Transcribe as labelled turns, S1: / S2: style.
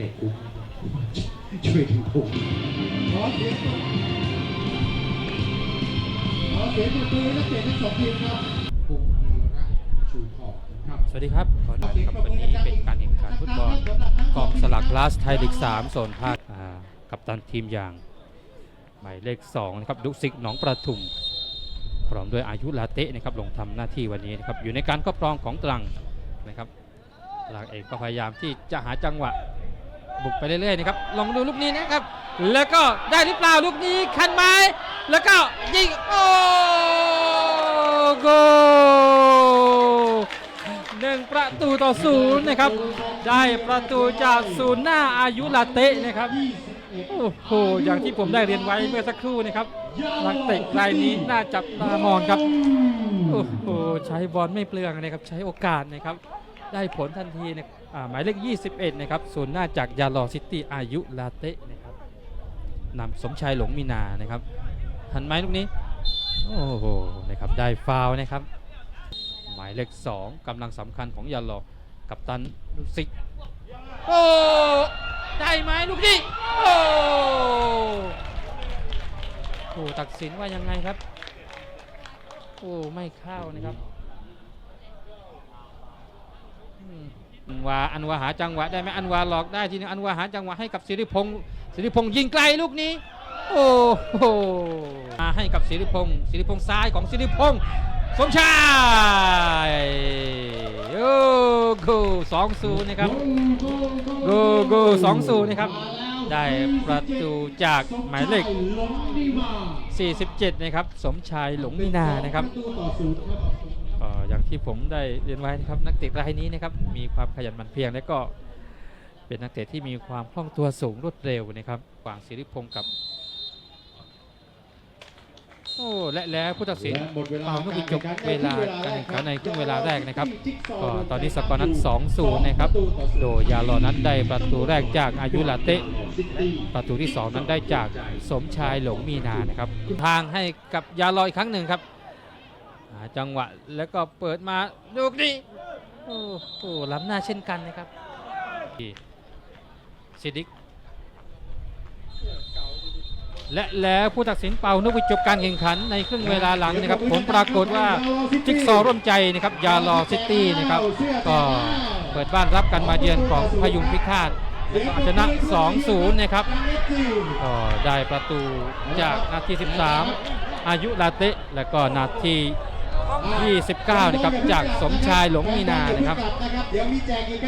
S1: ตะคุกช่วยถึงคุก
S2: ขอเสียงขอเสียงปรบมือให้นักเตะทั้งสองทีมครับ
S1: คุกธีระชูทองนะครับ
S3: สวัสดีครับขอต้อนรับวันนี้เป็นการแข่งขันฟุตบอลกองสลักลาสไทยลีก3โซนภาคอ่ากับตันทีมอย่างหมายเลข2นะครับดุสิกหนองประทุมพร้อมด้วยอายุลาเตะนะครับลงทำหน้าที่วันนี้นะครับอยู่ในการครอบครองของตรังนะครับตรังเองก็พยายามที่จะหาจังหวะ บุกไปเรื่อยๆนะครับลองดูลูกนี้นะครับ แล้วก็ได้หรือเปล่าลูกนี้คันไม้แล้วก็ยิงโอ้โกหนึ่งประตูต่อศูนย์นะครับ ได้ประตูจากศูนย์หน้าอายุลาเตะนะครับโอ้โหอย่างที่ผมได้เรียนไว้เมื่อสักครู่นะครับนักเตะรายนี้น่าจับตามองครับโอ้โหใช้บอลไม่เปลืองนะครับ ใช้โอกาสนะครับ ได้ผลทันทีนะอ่า หมายเลข 21 นะครับศูนย์หน้าจากยาลอซิตี้อายุลาเตะนะครับนำสมชายหลงมีนานะครับหันไหมลูกนี้ โอ้โหนะครับได้ฟาวนะครับ หมายเลขสองกำลังสำคัญของยาลอกับตันลูซิกโอ้ได้ไหมลูกนี้โอ้โหตัดสินว่ายังไงครับโอ้ไม่เข้านะครับอืม อันวาอันวาหาจังหวะได้ไหมอันวาหลอกได้ทีนึงอันวาหาจังหวะให้กับสิริพงศ์สิริพงศ์ยิงไกลลูกนี้ โอ้โหมาให้กับสิริพงศ์สิริพงศ์ซ้ายของสิริพงศ์สมชายโอ้โกสองศูนย์นะครับโกโกสองศูนย์นะครับ ได้ประตูจากหมายเลข 47 นะครับ สมชายหลงมีนานะครับ
S2: อย่า
S3: งที่ผมได้เรียนไว้นะครับนักเตะรายนี้นะครับมีความขยันหมั่นเพียรและก็เป็นนักเตะที่มีความคล่องตัวสูงรวดเร็วนะครับกวางศิริพงศ์กับโอ้และแล้วผู้ตัดสิน
S2: เวา
S3: เป่านกหวีดจบเวลาการแข่งขันในครึ่งเวลาแรกนะครับก็ตอนนี้สกอร์นั้น 2-0 นะครับ โดยยาลอนั้นได้ประตูแรกจากอายุลาเตะ
S2: ซิตี้
S3: ประตูที่ 2 นั้นได้จากสมชายหลงมีนานะครับ ทางให้กับยาลออีกครั้งหนึ่งครับ จังหวะแล้วก็เปิดมาลูกนี้โอ้โหล้ำหน้าเช่นกันนะครับซิดิกและแล้วผู้ตัดสินเป่านกหวิดจบการแข่งขันในครึ่งเวลาหลังนะครับผลปรากฏว่าจิ๊กซอว์ร่วมใจนะครับยาลอซิตี้นะครับก็เปิดบ้านรับกันมาเยือนของพยุงพิฆาตอาชนะ 2-0 นะครับก็ได้ประตูจากนาที 13 อายุลาเตะแล้วก็นาที 29 นะครับ จากสมชายหลงมีนานะครับ
S2: เดี๋ยวมีแจกอีกครับ